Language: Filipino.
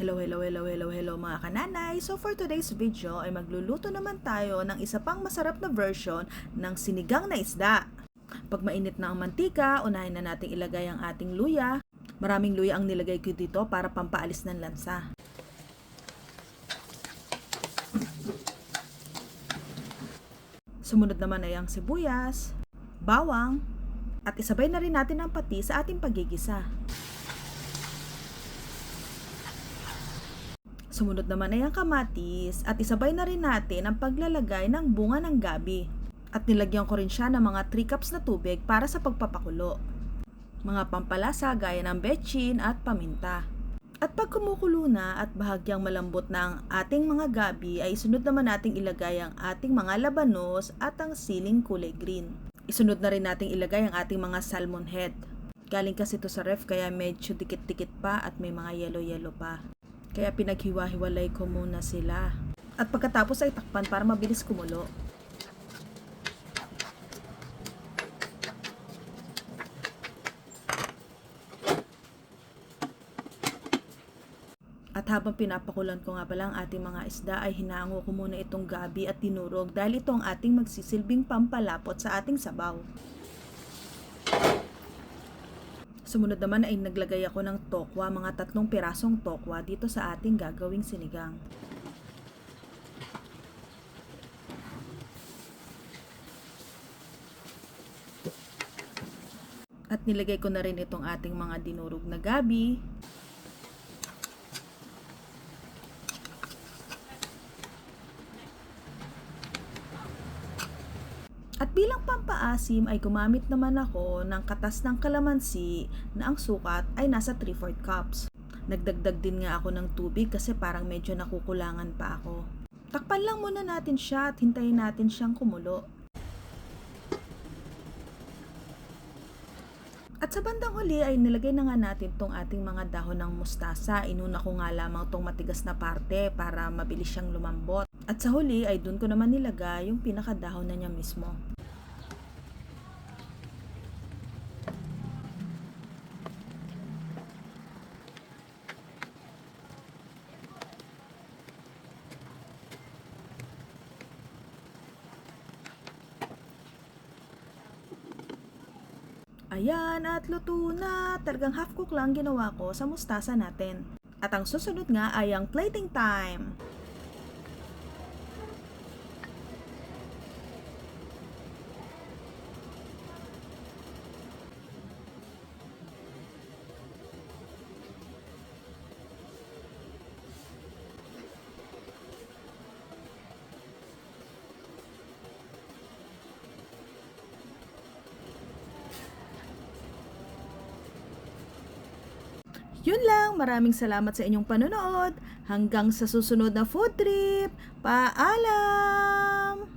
Hello, hello, hello, hello, hello mga kananay. So for today's video ay magluluto naman tayo ng isa pang masarap na version ng sinigang na isda. Pag mainit na ang mantika, unahin na nating ilagay ang ating luya. Maraming luya ang nilagay ko dito para pampaalis ng lansa. Sumunod naman ay ang sibuyas, bawang, at isabay na rin natin ang pati sa ating pagigisa. Sumunod naman ay ang kamatis at isabay na rin natin ang paglalagay ng bunga ng gabi. At nilagyan ko rin siya ng mga 3 cups na tubig para sa pagpapakulo. Mga pampalasa gaya ng betchin at paminta. At pag kumukulo na at bahagyang malambot na ang ating mga gabi ay isunod naman nating ilagay ang ating mga labanos at ang siling kulay green. Isunod na rin nating ilagay ang ating mga salmon head. Galing kasi ito sa ref kaya medyo dikit-dikit pa at may mga yellow-yellow pa. Kaya pinaghiwa-hiwalay ko muna sila. At pagkatapos ay takpan para mabilis kumulo. At habang pinapakulan ko nga pala ang ating mga isda ay hinango ko muna itong gabi at tinurog dahil ito ang ating magsisilbing pampalapot sa ating sabaw. Sumunod naman ay naglagay ako ng tokwa, mga tatlong pirasong tokwa dito sa ating gagawing sinigang. At nilagay ko na rin itong ating mga dinurog na gabi. At bilang pampaasim ay gumamit naman ako ng katas ng kalamansi na ang sukat ay nasa 3-4 cups. Nagdagdag din nga ako ng tubig kasi parang medyo nakukulangan pa ako. Takpan lang muna natin siya at hintayin natin siyang kumulo. At sa bandang huli ay nilagay na nga natin tong ating mga dahon ng mustasa. Inuna ko nga lamang tong matigas na parte para mabilis siyang lumambot. At sa huli ay dun ko naman nilagay yung pinakadahon na niya mismo. Ayan, at luto na. Talagang half cook lang ginawa ko sa mustasa natin. At ang susunod nga ay ang plating time. Yun lang, maraming salamat sa inyong panonood. Hanggang sa susunod na food trip. Paalam!